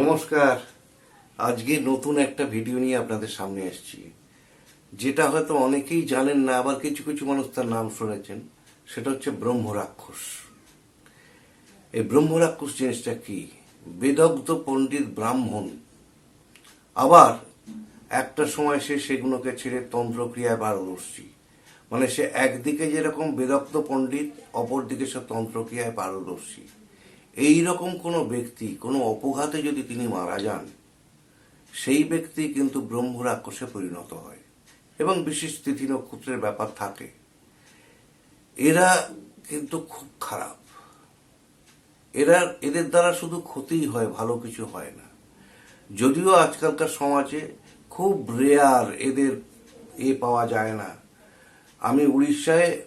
নমস্কার। আজকে নতুন একটা ভিডিও নিয়ে আপনাদের সামনে এসেছি যেটা হয়তো অনেকেই জানেন না, আবার কিছু কিছু মানুষ তার নাম শুনেছেন। সেটা হচ্ছে ব্রহ্ম রাক্ষস। এই ব্রহ্ম রাক্ষস জিনিসটা কি? বেদগ্ধ পণ্ডিত ব্রাহ্মণ। আবার একটা সময় সে সেগুলোকে ছেড়ে তন্ত্রক্রিয়ায় পারদর্শী। মানে সে একদিকে যেরকম বেদগ্ধ পণ্ডিত, অপরদিকে সে তন্ত্রক্রিয়ায় পারদর্শী। এই রকম কোনো ব্যক্তি, কোনো অপঘাতে যদি তিনি মারা যান, সেই ব্যক্তি কিন্তু ব্রহ্ম রাক্ষসে পরিণত হয় এবং বিশেষ তিথি নক্ষত্রের ব্যাপার থাকে। এরা কিন্তু খুব খারাপ। এরা, এদের দ্বারা শুধু ক্ষতিই হয়, ভালো কিছু হয় না। যদিও আজকালকার সমাজে খুব রেয়ার এদের এ পাওয়া যায় না। আমি উড়িষ্যায়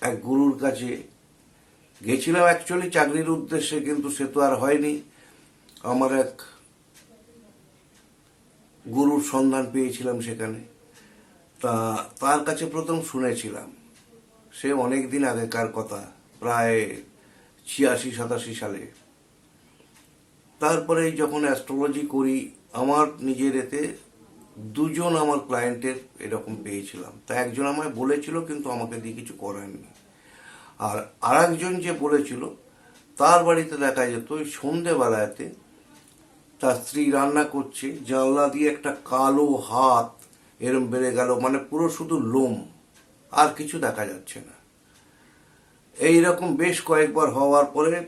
এক গুরুর কাছে গেছিলাম অ্যাকচুয়ালি চাকরির উদ্দেশ্যে, কিন্তু সে তো আর হয়নি। আমার এক গুরুর সন্ধান পেয়েছিলাম সেখানে। তা তার কাছে প্রথম শুনেছিলাম। সে অনেক দিন আগেকার কথা, প্রায় ছিয়াশি, সাতাশি সালে। তারপরে যখন অ্যাস্ট্রোলজি করি, আমার নিজের এতে দুজন আমার ক্লায়েন্টের এরকম পেয়েছিলাম। তা একজন আমায় বলেছিল, কিন্তু আমাকে দিয়ে কিছু করায়নি। আর আরেকজন যে বলেছিল, তার বাড়িতে দেখা যেত ওই সন্ধেবেলাতে তার স্ত্রী রান্না করছে, জানলা দিয়ে একটা কালো হাত এরম বেড়ে গেল মানে পুরো শুধু লোম, আর কিছু দেখা যাচ্ছে না। এই রকম বেশ কয়েকবার হওয়ার পরে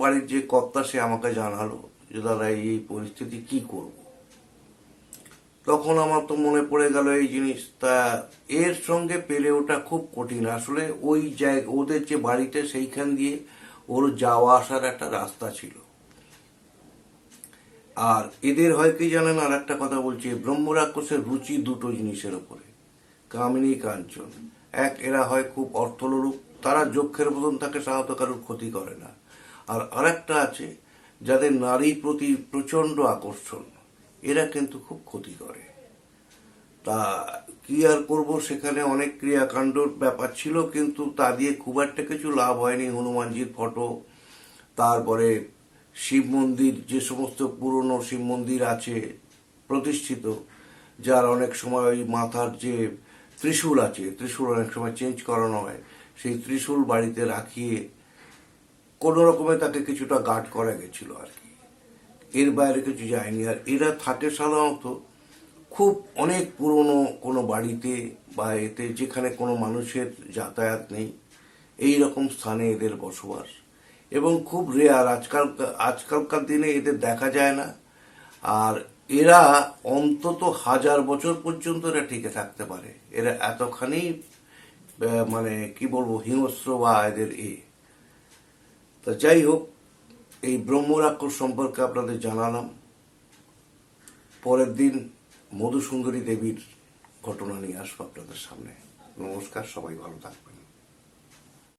বাড়ির যে কর্তা সে আমাকে জানালো যে, দাদা, এই পরিস্থিতি কি করব? তখন আমার তো মনে পড়ে গেল এই জিনিস তা এর সঙ্গে পেরে ওটা খুব কঠিন। আসলে ওই জায়গা ওদের যে বাড়িতে সেইখান দিয়ে ওর যাওয়া আসার একটা রাস্তা ছিল। আর এদের হয় কি জানেন? আর একটা কথা বলছি। ব্রহ্ম রাক্ষসের রুচি দুটো জিনিসের উপরে কামিনী কাঞ্চন। এক, এরা হয় খুব অর্থলোরূপ তারা যক্ষের মতন তাকে সাহায্য কারোর ক্ষতি করে না। আর আরেকটা আছে, যাদের নারী প্রতি প্রচণ্ড আকর্ষণ। এরা কিন্তু খুব ক্ষতি করে। তা কি আর করব, সেখানে অনেক ক্রিয়াকাণ্ডর ব্যাপার ছিল, কিন্তু তা দিয়ে খুব একটা কিছু লাভ হয়নি হনুমানজির ফটো। তারপরে শিব মন্দির, যে সমস্ত পুরনো শিব মন্দির আছে প্রতিষ্ঠিত, যার অনেক সময় ওই মাথার যে ত্রিশূল আছে, ত্রিশূল অনেক সময় চেঞ্জ করানো হয়, সেই ত্রিশূল বাড়িতে রাখিয়ে কোনো রকমে তাকে কিছুটা গার্ড করা গেছিল আর কি। এর বাইরে কিছু যায়নি। আর এরা থাকে সাধারণত খুব অনেক পুরনো কোনো বাড়িতে বা এতে যেখানে কোনো মানুষের যাতায়াত নেই, এই রকম স্থানে এদের বসবাস। এবং খুব রেয়ার আজকাল, আজকালকার দিনে এদের দেখা যায় না। আর এরা অন্তত হাজার বছর পর্যন্ত এরা টিকে থাকতে পারে। এরা এতখানি মানে কি বলব, হিংস্র বা এদের এ। তা যাই হোক এই ব্রহ্মরাক্ষর সম্পর্কে আপনাদের জানালাম। পরের দিন মধুসুন্দরী দেবীর ঘটনা নিয়ে আসব আপনাদের সামনে। নমস্কার, সবাই ভালো থাকবেন।